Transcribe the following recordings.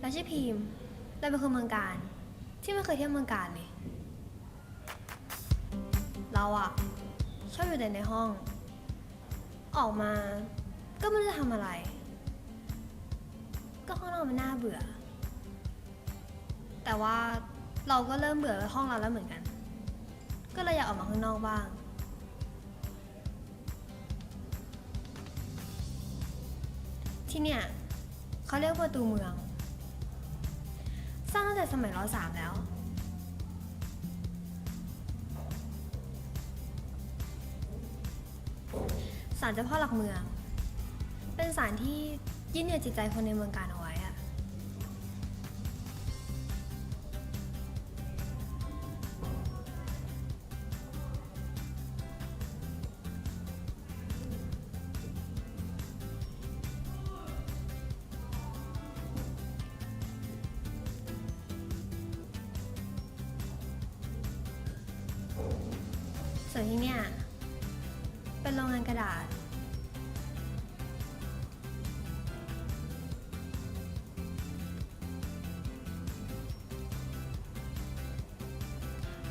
เราชื่อพิมพ์เราเป็นคนเมืองการ ที่ไม่เคยเที่ยวเมืองการเลย เราอะชอบอยู่แต่ในห้อง ออกมาก็ไม่รู้จะทำอะไร ก็ห้องนอนมันน่าเบื่อ แต่ว่าเราก็เริ่มเบื่อห้องเราแล้วเหมือนกัน ก็เลยอยากออกมาข้างนอกบ้าง ที่เนี่ย เขาเรียกประตูเมือง สร้างตั้งแต่สมัยรสามแล้ว ศาลเจ้าพ่อหลักเมือง เป็นศาลที่ยึดเหนี่ยวจิตใจคนในเมืองการเว้อะส่วนที่เนี่ย เป็นโรงงานกระดาษ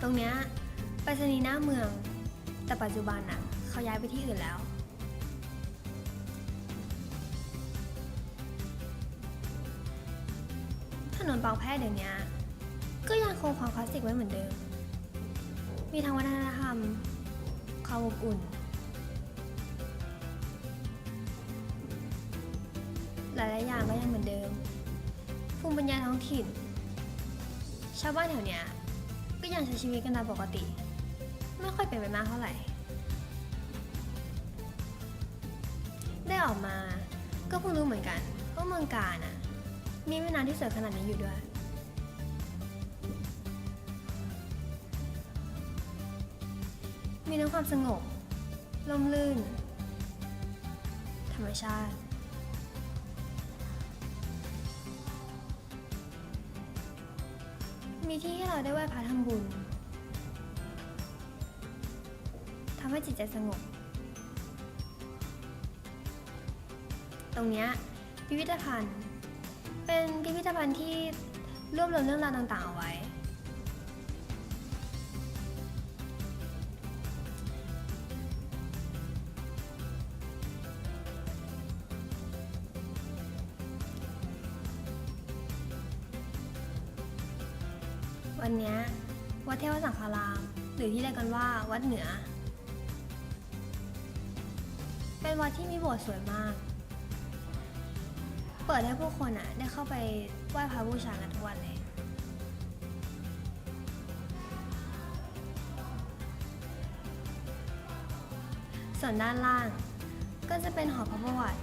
ตรงเนี้ยไปรษณีย์หน้าเมือง แต่ปัจจุบันน่ะเขาย้ายไปที่อื่นแล้ว ถนนบางแพรเดี๋ยวนี้ก็ยังคงความคลาสสิกไว้เหมือนเดิม มีทั้งวัฒนธรรม ความอบอุ่น หลายๆอย่างก็ยังเหมือนเดิม ภูมิปัญญาท้องถิ่น ชาวบ้านแถวเนี้ยก็ยังใช้ชีวิตกันตามปกติ ไม่ค่อยเปลี่ยนไปมากเท่าไหร่ ได้ออกมาก็เพิ่งรู้เหมือนกันว่าเมืองการอะ มีแม่น้ำที่สวยขนาดนี้อยู่ด้วย มีทั้งความสงบลมลื่น ธรรมชาติ มีที่ให้เราได้ไหว้พระทำบุญทำให้จิตใจสงบ ตรงเนี้ยพิพิธภัณฑ์ เป็นพิพิธภัณฑ์ที่รวบรวมเรื่องราวต่างๆเอาไว้ วันนี้วัดเทวสังฆาราม หรือที่เรียกกันว่าวัดเหนือ เป็นวัดที่มีโบสถ์สวยมาก เปิดให้ผู้คนอะได้เข้าไปไหว้พระบูชากันทุกวันเลยส่วนด้านล่างก็จะเป็นหอพระประวัติ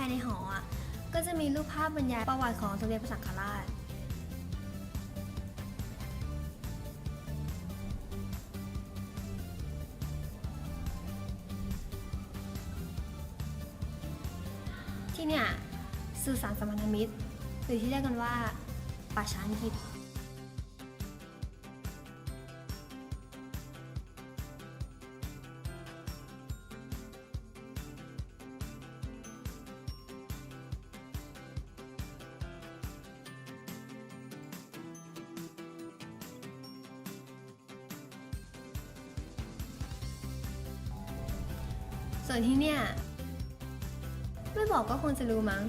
ายในหออะก็จะมีรูปภาพบรรยายประวัติของสมเด็จพระสังฆราช ที่เนี่ยสื่อสารสมพันมิตร หรือที่เรียกกันว่าป่าช้าอังกฤษ ส่วนที่เนี่ยไม่บอกก็คงจะรู้มั้ง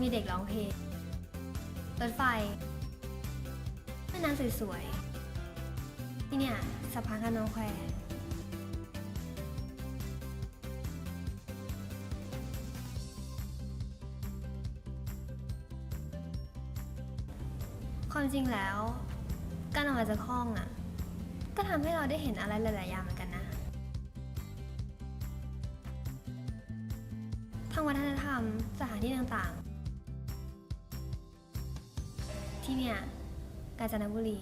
มีเด็กร้องเพลงรถไฟแม่น้ำสวยๆที่เนี่ยสะพานข้านองแควความจริงแล้ว การออกมาจากห้องอะ ก็ทำให้เราได้เห็นอะไรหลายๆอย่างเหมือนกันนะ ทางวัฒนธรรม สถานที่ต่างๆ ที่เนี่ยกาญจนบุรี